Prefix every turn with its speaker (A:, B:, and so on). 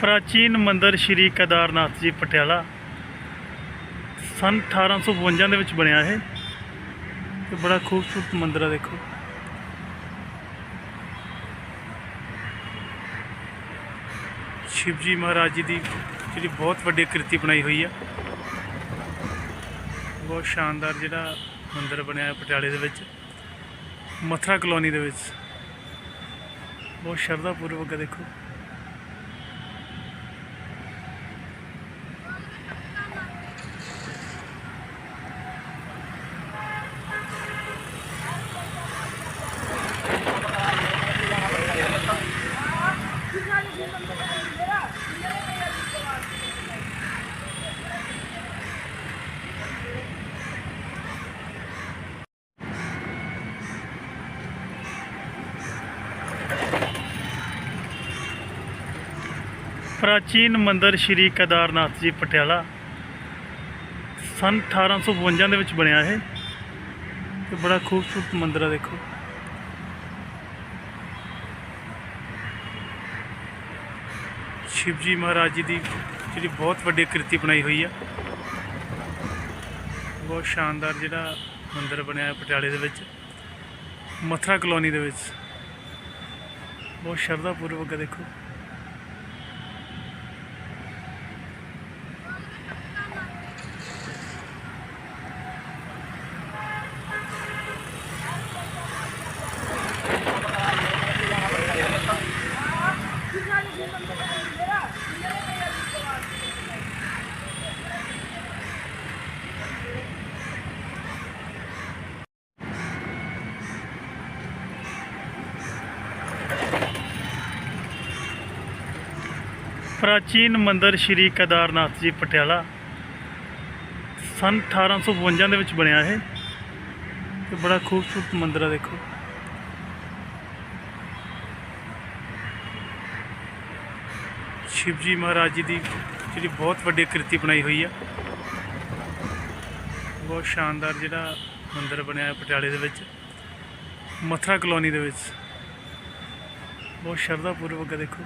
A: ਪ੍ਰਾਚੀਨ ਮੰਦਰ ਸ਼੍ਰੀ ਕੇਦਾਰਨਾਥ ਜੀ ਪਟਿਆਲਾ। ਸਨ 1852 ਦੇ ਵਿੱਚ ਬਣਿਆ ਇਹ। ਤੇ ਬੜਾ ਖੂਬਸੂਰਤ ਮੰਦਰ ਆ, ਦੇਖੋ। ਸ਼ਿਵਜੀ ਮਹਾਰਾਜ ਜੀ ਦੀ ਜਿਹੜੀ ਬਹੁਤ ਵੱਡੀ ਕਿਰਤੀ ਬਣਾਈ ਹੋਈ ਆ। ਬਹੁਤ ਸ਼ਾਨਦਾਰ ਜਿਹੜਾ ਮੰਦਰ ਬਣਿਆ ਪਟਿਆਲੇ ਦੇ ਵਿੱਚ। ਮਥਰਾ ਕਲੋਨੀ ਦੇ ਵਿੱਚ। ਬਹੁਤ ਸ਼ਰਧਾ ਪੂਰਵਕ ਦੇਖੋ। ਪ੍ਰਾਚੀਨ ਮੰਦਿਰ ਸ਼੍ਰੀ ਕੇਦਾਰਨਾਥ ਜੀ ਪਟਿਆਲਾ। ਸੰਨ 1852 ਦੇ ਵਿੱਚ ਬਣਿਆ ਇਹ। ਤੇ ਬੜਾ ਖੂਬਸੂਰਤ ਮੰਦਿਰ ਆ ਦੇਖੋ। ਸ਼ਿਵਜੀ ਮਹਾਰਾਜ ਜੀ ਦੀ ਜਿਹੜੀ ਬਹੁਤ ਵੱਡੀ ਕਿਰਤੀ ਬਣਾਈ ਹੋਈ ਆ। ਬਹੁਤ ਸ਼ਾਨਦਾਰ ਜਿਹੜਾ ਮੰਦਿਰ ਬਣਿਆ ਹੈ ਪਟਿਆਲੇ ਦੇ ਵਿੱਚ। ਮਥੁਰਾ ਕਲੋਨੀ ਦੇ ਵਿੱਚ। ਬਹੁਤ ਸ਼ਰਧਾ ਪੂਰਵਕ ਦੇਖੋ। ਪ੍ਰਾਚੀਨ ਮੰਦਿਰ ਸ਼੍ਰੀ ਕੇਦਾਰਨਾਥ ਜੀ ਪਟਿਆਲਾ। ਸੰਨ 1852 ਦੇ ਵਿੱਚ ਬਣਿਆ ਇਹ। ਤੇ ਬੜਾ ਖੂਬਸੂਰਤ ਮੰਦਿਰ ਆ ਦੇਖੋ। ਸ਼ਿਵਜੀ ਮਹਾਰਾਜ ਜੀ ਦੀ ਜਿਹੜੀ ਬਹੁਤ ਵੱਡੀ ਕਿਰਤੀ ਬਣਾਈ ਹੋਈ ਆ। ਬਹੁਤ ਸ਼ਾਨਦਾਰ ਜਿਹੜਾ ਮੰਦਿਰ ਬਣਿਆ ਹੈ ਪਟਿਆਲੇ ਦੇ ਵਿੱਚ। ਮਥੁਰਾ ਕਲੋਨੀ ਦੇ ਵਿੱਚ। ਬਹੁਤ ਸ਼ਰਧਾ ਪੂਰਵਕ ਦੇਖੋ।